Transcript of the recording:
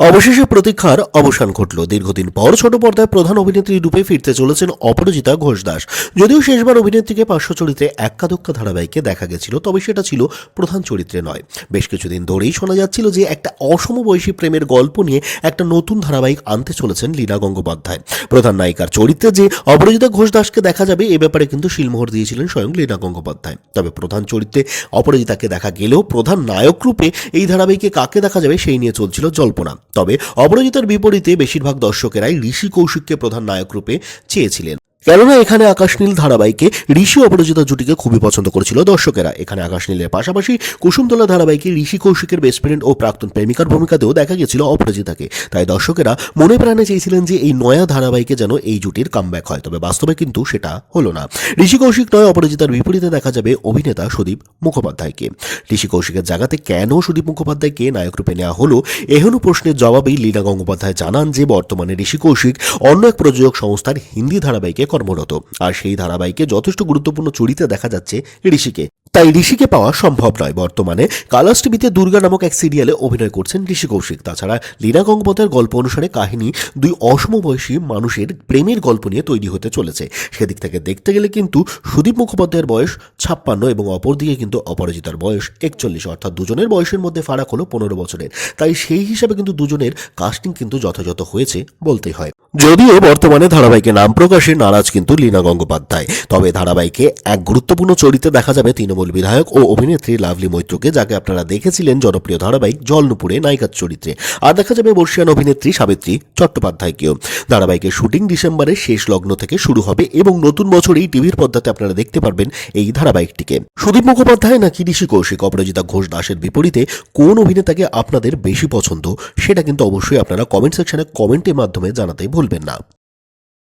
অবশেষে প্রতীক্ষার অবসান ঘটল। দীর্ঘদিন পর ছোট পর্দায় প্রধান অভিনেত্রী রূপে ফিরতে চলেছেন অপরাজিতা ঘোষ দাস। যদিও শেষবার অভিনেত্রীকে পার্শ্ব চরিত্রে এক্কাদুক্কা ধারাবাহিকে দেখা গেছিল, তবে সেটা ছিল প্রধান চরিত্রে নয়। বেশ কিছুদিন ধরেই শোনা যাচ্ছিল যে একটা অসমবয়সী প্রেমের গল্প নিয়ে একটা নতুন ধারাবাহিক আনতে চলেছেন লীনা গঙ্গোপাধ্যায়। প্রধান নায়িকার চরিত্রে যে অপরাজিতা ঘোষ দাসকে দেখা যাবে, এ ব্যাপারে কিন্তু শিলমোহর দিয়েছিলেন স্বয়ং লীনা গঙ্গোপাধ্যায়। তবে প্রধান চরিত্রে অপরাজিতাকে দেখা গেলেও প্রধান নায়ক রূপে এই ধারাবাহিকে কাকে দেখা যাবে সেই নিয়ে চলছিল জল্পনা। তবে অপরাজিতার বিপরীতে বেশিরভাগ দর্শকেরাই ঋষি কৌশিককে প্রধান নায়ক রূপে চেয়েছিলেন। কেননা এখানে আকাশ নীল ধারাবাহিকে ঋষি অপরাজিতা জুটিকে খুবই পছন্দ করেছিল দর্শকেরা। এখানে আকাশ নীলের পাশাপাশি কুসুমতলা ধারাবাহিকে ঋষি কৌশিকের বেস্ট ফ্রেন্ড ও প্রাক্তন প্রেমিকার ভূমিকাতেও দেখা গেছিল অপরাজিতাকে। তাই দর্শকেরা মনে প্রাণে চেয়েছিলেন যে এই নয়া ধারাবাহিকে যেন এই জুটির কামব্যাক হয়, তবে বাস্তবে কিন্তু সেটা হলো না। ঋষি কৌশিক নয়, অপরাজিতার বিপরীতে দেখা যাবে অভিনেতা সুদীপ মুখোপাধ্যায়কে। ঋষি কৌশিকের জায়গাতে কেন সুদীপ মুখোপাধ্যায়কে নায়ক রূপে নেওয়া হলো, এহেন প্রশ্নের জবাবেই লীনা গঙ্গোপাধ্যায় জানান যে বর্তমানে ঋষি কৌশিক অন্য এক প্রযোজক সংস্থার হিন্দি ধারাবাহিকে কর্মরত আর সেই ধারাবাহিকে যথেষ্ট গুরুত্বপূর্ণ চরিত্রে দেখা যাচ্ছে ঋষিকে। তাই ঋষিকে পাওয়া সম্ভব নয়। বর্তমানে কালার্স টিভিতে দুর্গা নামক এক সিরিয়ালে অভিনয় করছেন ঋষি কৌশিক। তাছাড়া লীনা গঙ্গোপাধ্যায়ের গল্প অনুসারে কাহিনী দুই অসমবয়সী মানুষের প্রেমের গল্প নিয়ে তৈরি হতে চলেছে। সেদিক থেকে দেখতে গেলে কিন্তু সুদীপ মুখোপাধ্যায়ের বয়স ছাপ্পান্ন এবং অপরদিকে কিন্তু অপরাজিতার বয়স একচল্লিশ। অর্থাৎ দুজনের বয়সের মধ্যে ফারাক হলো পনেরো বছরের। তাই সেই হিসাবে কিন্তু দুজনের কাস্টিং কিন্তু যথাযথ হয়েছে বলতে হয়। যদিও বর্তমানে ধারাবাহিকে নাম প্রকাশে নারাজ কিন্তু লীনা গঙ্গোপাধ্যায়। তবে ধারাবাহিকে এক গুরুত্বপূর্ণ চরিত্রে দেখা যাবে তৃণমূল বিধায়ক ও অভিনেত্রী লাভলি মৈত্রকে, যাকে আপনারা দেখেছিলেন জনপ্রিয় ধারাবাহিক জলনুপুরে নায়িকার চরিত্রে। আর দেখা যাবে বর্ষিয়ান অভিনেত্রী সাবিত্রী চট্টোপাধ্যায়কেও। ধারাবাহিকের শুটিং ডিসেম্বরের শেষ লগ্ন থেকে শুরু হবে এবং নতুন বছরেই টিভির পর্দাতে আপনারা দেখতে পারবেন এই ধারাবাহিকটিকে। সুদীপ মুখোপাধ্যায় নাকি ঋষি কৌশিক, অপরাজিতা ঘোষ দাসের বিপরীতে কোন অভিনেতাকে আপনাদের বেশি পছন্দ, সেটা কিন্তু অবশ্যই আপনারা কমেন্ট সেকশনে কমেন্টের মাধ্যমে জানাতে ভুলবেন না।